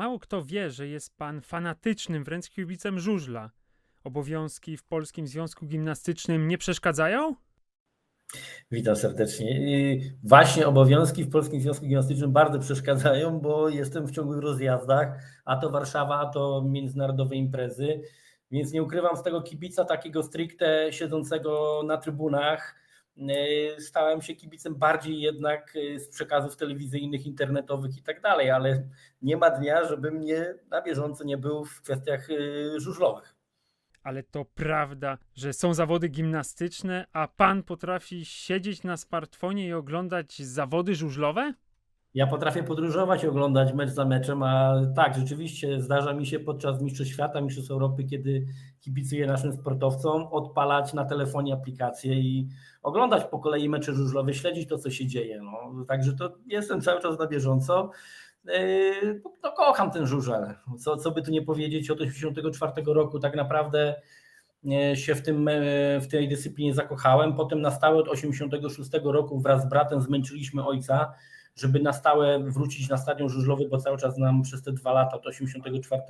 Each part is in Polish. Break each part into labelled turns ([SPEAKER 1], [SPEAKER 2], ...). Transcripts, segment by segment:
[SPEAKER 1] Mało kto wie, że jest pan fanatycznym wręcz kibicem żużla. Obowiązki w Polskim Związku Gimnastycznym nie przeszkadzają?
[SPEAKER 2] Witam serdecznie. Właśnie obowiązki w Polskim Związku Gimnastycznym bardzo przeszkadzają, bo jestem w ciągłych rozjazdach, a to Warszawa, a to międzynarodowe imprezy, więc nie ukrywam z tego kibica takiego stricte siedzącego na trybunach. Yy, Stałem się kibicem bardziej jednak yy, z przekazów telewizyjnych, internetowych i tak dalej, ale nie ma dnia, żebym nie, na bieżąco nie był w kwestiach yy, żużlowych.
[SPEAKER 1] Ale to prawda, że są zawody gimnastyczne, a pan potrafi siedzieć na smartfonie i oglądać zawody żużlowe?
[SPEAKER 2] Ja potrafię podróżować, oglądać mecz za meczem, a tak, rzeczywiście zdarza mi się podczas Mistrzostw Świata, Mistrzostw Europy, kiedy kibicuję naszym sportowcom, odpalać na telefonie aplikację i oglądać po kolei mecze żużlowe, śledzić to, co się dzieje. No, także to jestem cały czas na bieżąco. Yy, No, kocham ten żużel. Co, co by tu nie powiedzieć, od 1984 roku tak naprawdę e, się w, tym, e, w tej dyscyplinie zakochałem. Potem na stałe od 1986 roku wraz z bratem zmęczyliśmy ojca, żeby na stałe wrócić na stadion żużlowy, bo cały czas nam przez te dwa lata, od 84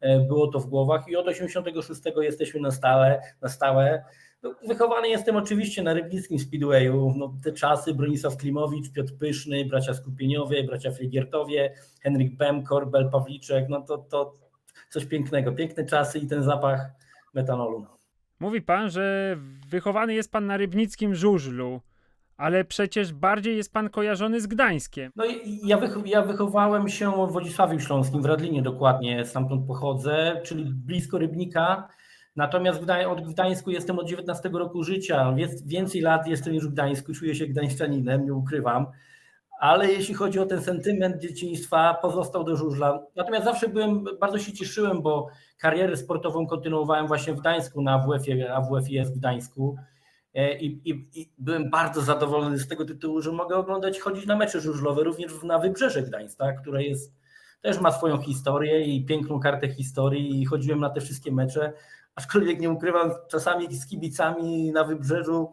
[SPEAKER 2] e, było to w głowach i od 86 jesteśmy na stałe. Na stałe. No, wychowany jestem oczywiście na rybnickim Speedwayu. No, te czasy Bronisław Klimowicz, Piotr Pyszny, bracia Skupieniowie, bracia Frigiertowie, Henryk Bem, Korbel, Pawliczek, no to, to coś pięknego. Piękne czasy i ten zapach metanolu.
[SPEAKER 1] Mówi pan, że wychowany jest pan na rybnickim żużlu, ale przecież bardziej jest pan kojarzony z Gdańskiem.
[SPEAKER 2] No ja, ja wychowałem się w Wodzisławiu Śląskim, w Radlinie dokładnie, stamtąd pochodzę, czyli blisko Rybnika. Natomiast w Gdańsku jestem od 19 roku życia, więc więcej lat jestem już w Gdańsku, czuję się gdańszczaninem, nie ukrywam. Ale jeśli chodzi o ten sentyment dzieciństwa, pozostał do żużla. Natomiast zawsze byłem, bardzo się cieszyłem, bo karierę sportową kontynuowałem właśnie w Gdańsku, na AWF-ie, AWF jest w Gdańsku. E, I, i, I byłem bardzo zadowolony z tego tytułu, że mogę oglądać, chodzić na mecze żużlowe, również na Wybrzeże Gdańska, które jest, też ma swoją historię i piękną kartę historii i chodziłem na te wszystkie mecze, aczkolwiek nie ukrywam, czasami z kibicami na Wybrzeżu,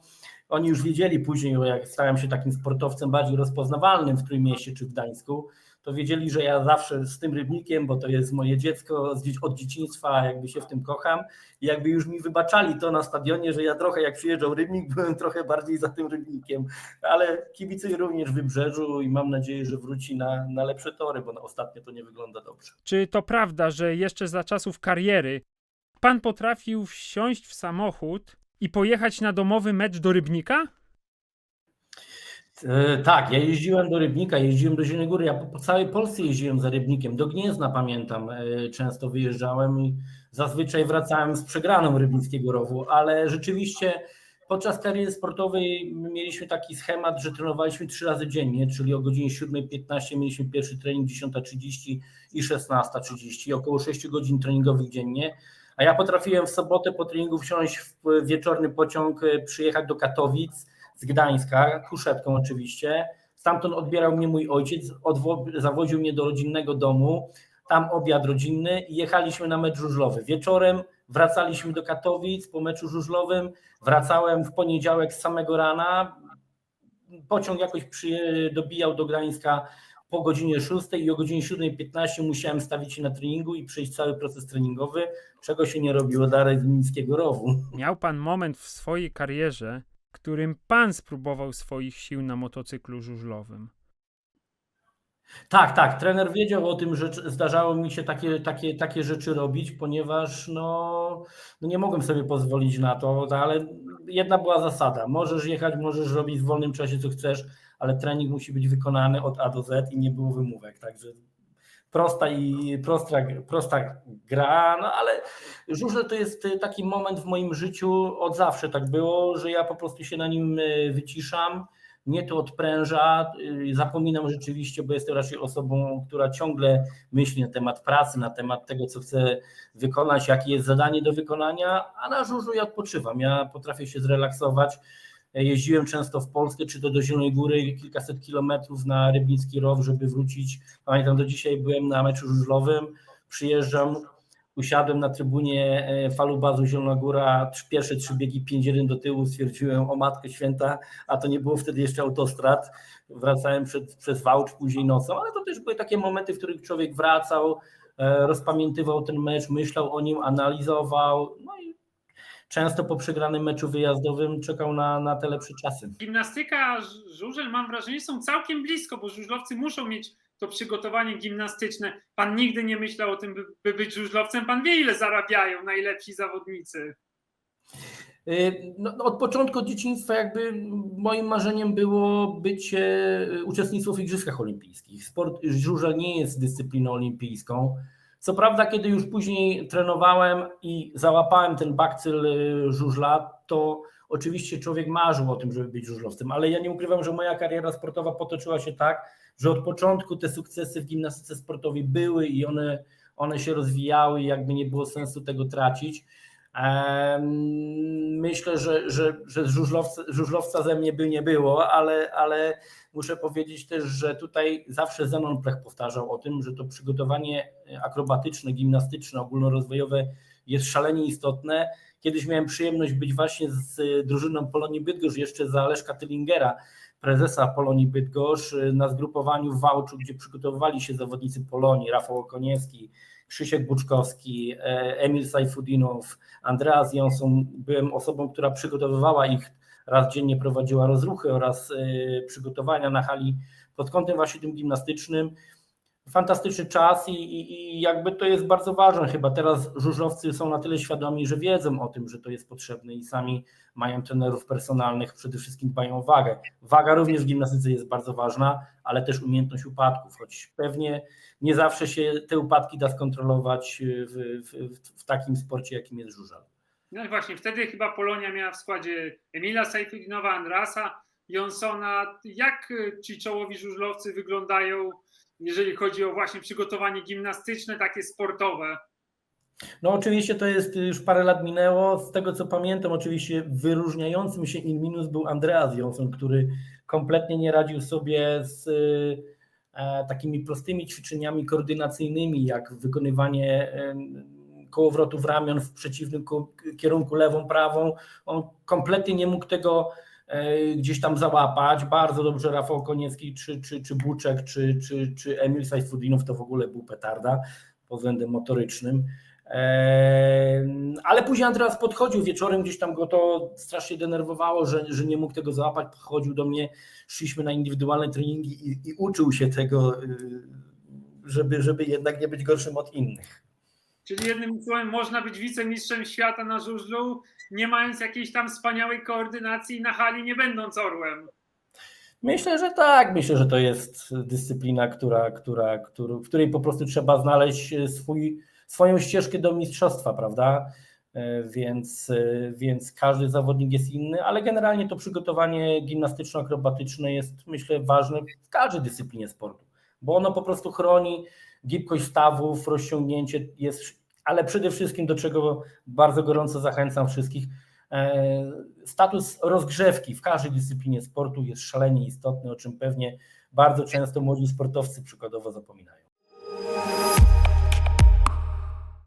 [SPEAKER 2] oni już wiedzieli później, jak stałem się takim sportowcem bardziej rozpoznawalnym w Trójmieście czy w Gdańsku, to wiedzieli, że ja zawsze z tym rybnikiem, bo to jest moje dziecko od dzieciństwa, jakby się w tym kocham i jakby już mi wybaczali to na stadionie, że ja trochę jak przyjeżdżał Rybnik, byłem trochę bardziej za tym Rybnikiem, ale kibicuję również Wybrzeżu i mam nadzieję, że wróci na, na lepsze tory, bo na ostatnio to nie wygląda dobrze.
[SPEAKER 1] Czy to prawda, że jeszcze za czasów kariery pan potrafił wsiąść w samochód i pojechać na domowy mecz do Rybnika?
[SPEAKER 2] E, Tak, ja jeździłem do Rybnika, jeździłem do Zielonej Góry, ja po, całej Polsce jeździłem za Rybnikiem, do Gniezna pamiętam, e, często wyjeżdżałem i zazwyczaj wracałem z przegraną Rybnickiego Rowu, ale rzeczywiście podczas kariery sportowej mieliśmy taki schemat, że trenowaliśmy trzy razy dziennie, czyli o godzinie 7.15 mieliśmy pierwszy trening, 10.30 i 16.30, około 6 godzin treningowych dziennie, a ja potrafiłem w sobotę po treningu wsiąść w wieczorny pociąg, e, przyjechać do Katowic, z Gdańska, kuszetką oczywiście. Stamtąd odbierał mnie mój ojciec, zawoził mnie do rodzinnego domu, tam obiad rodzinny i jechaliśmy na mecz żużlowy. Wieczorem wracaliśmy do Katowic po meczu żużlowym, wracałem w poniedziałek z samego rana, pociąg jakoś dobijał do Gdańska po godzinie 6 i o godzinie 7.15 musiałem stawić się na treningu i przejść cały proces treningowy, czego się nie robiło dla Rybnickiego Rowu.
[SPEAKER 1] Miał pan moment w swojej karierze, którym pan spróbował swoich sił na motocyklu żużlowym.
[SPEAKER 2] Tak, tak. Trener wiedział o tym, że zdarzało mi się takie, takie, takie rzeczy robić, ponieważ no, no nie mogłem sobie pozwolić na to, ale jedna była zasada. Możesz jechać, możesz robić w wolnym czasie co chcesz, ale trening musi być wykonany od A do Z i nie było wymówek. Także prosta i prosta, prosta gra, no ale żużel to jest taki moment w moim życiu, od zawsze tak było, że ja po prostu się na nim e, wyciszam mnie to odpręża, y, zapominam rzeczywiście, bo jestem raczej osobą, która ciągle myśli na temat pracy, na temat tego, co chcę wykonać, jakie jest zadanie do wykonania, a na żużlu ja odpoczywam, ja potrafię się zrelaksować. Jeździłem często w Polskę, czy to do Zielonej Góry, kilkaset kilometrów na Rybnicki Row, żeby wrócić. Pamiętam, do dzisiaj byłem na meczu żużlowym, przyjeżdżam, usiadłem na trybunie e, falubazu Zielona Góra, pierwsze trzy biegi 5-1 do tyłu, stwierdziłem o Matko Święta, a to nie było wtedy jeszcze autostrad, wracałem przed, przez Wałcz później nocą, ale to też były takie momenty, w których człowiek wracał, e, rozpamiętywał ten mecz, myślał o nim, analizował, często po przegranym meczu wyjazdowym czekał na, na te lepsze czasy.
[SPEAKER 1] Gimnastyka, żużel mam wrażenie są całkiem blisko, bo żużlowcy muszą mieć to przygotowanie gimnastyczne. Pan nigdy nie myślał o tym, by, by być żużlowcem. Pan wie, ile zarabiają najlepsi zawodnicy.
[SPEAKER 2] Y, No, no od początku od dzieciństwa jakby moim marzeniem było bycie y, uczestnictwo w Igrzyskach Olimpijskich. Sport żużel nie jest dyscypliną olimpijską. Co prawda, kiedy już później trenowałem i załapałem ten bakcyl y, żużla, to oczywiście człowiek marzył o tym, żeby być żużlowcem, ale ja nie ukrywam, że moja kariera sportowa potoczyła się tak, że od początku te sukcesy w gimnastyce sportowej były i one, one się rozwijały i jakby nie było sensu tego tracić. Myślę, że, że, że żużlowca, żużlowca ze mnie by nie było, ale, ale muszę powiedzieć też, że tutaj zawsze Zenon Plech powtarzał o tym, że to przygotowanie akrobatyczne, gimnastyczne, ogólnorozwojowe jest szalenie istotne. Kiedyś miałem przyjemność być właśnie z drużyną Polonii Bydgoszcz, jeszcze za Leszka Tyllingera, prezesa Polonii Bydgoszcz, na zgrupowaniu w Wałczu, gdzie przygotowywali się zawodnicy Polonii, Rafał Okoniewski, Krzysiek Buczkowski, e, Emil Sajfudinow, Andreas Jonsson. Byłem osobą, która przygotowywała ich, raz dziennie prowadziła rozruchy oraz e, przygotowania na hali pod kątem właśnie tym gimnastycznym. Fantastyczny czas i, i, i jakby to jest bardzo ważne. Chyba teraz żużlowcy są na tyle świadomi, że wiedzą o tym, że to jest potrzebne i sami mają trenerów personalnych, przede wszystkim dbają o wagę. Waga również w gimnastyce jest bardzo ważna, ale też umiejętność upadków, choć pewnie nie zawsze się te upadki da skontrolować w, w, w takim sporcie, jakim jest żużel.
[SPEAKER 1] No i właśnie, wtedy chyba Polonia miała w składzie Emila Sajfudinowa, Andrasa, Jonsona. Jak y, ci czołowi żużlowcy wyglądają, jeżeli chodzi o właśnie przygotowanie gimnastyczne, takie sportowe?
[SPEAKER 2] No oczywiście to jest już parę lat minęło. Z tego co pamiętam, oczywiście wyróżniającym się in minus był Andreas Jonsson, który kompletnie nie radził sobie z e, takimi prostymi ćwiczeniami koordynacyjnymi, jak wykonywanie e, kołowrotów ramion w przeciwnym ku- kierunku lewą, prawą. On kompletnie nie mógł tego e, gdzieś tam załapać. Bardzo dobrze Rafał Koniecki, czy, czy, czy Buczek, czy, czy, czy Emil Sajfudinow to w ogóle był petarda pod względem motorycznym. Eee, Ale później Andreas podchodził wieczorem, gdzieś tam go to strasznie denerwowało, że, że nie mógł tego załapać. Podchodził do mnie, szliśmy na indywidualne treningi i, i uczył się tego, yy, żeby, żeby jednak nie być gorszym od innych.
[SPEAKER 1] Czyli jednym słowem można być wicemistrzem świata na żużlu, nie mając jakiejś tam wspaniałej koordynacji na hali, nie będąc orłem.
[SPEAKER 2] Myślę, że tak. Myślę, że to jest dyscyplina, która, która, który, w której po prostu trzeba znaleźć swój, swoją ścieżkę do mistrzostwa, prawda? E, Więc, e, więc każdy zawodnik jest inny, ale generalnie to przygotowanie gimnastyczno-akrobatyczne jest, myślę, ważne w każdej dyscyplinie sportu, bo ono po prostu chroni gibkość stawów, rozciągnięcie jest, ale przede wszystkim do czego bardzo gorąco zachęcam wszystkich, e, status rozgrzewki w każdej dyscyplinie sportu jest szalenie istotny, o czym pewnie bardzo często młodzi sportowcy przykładowo zapominają.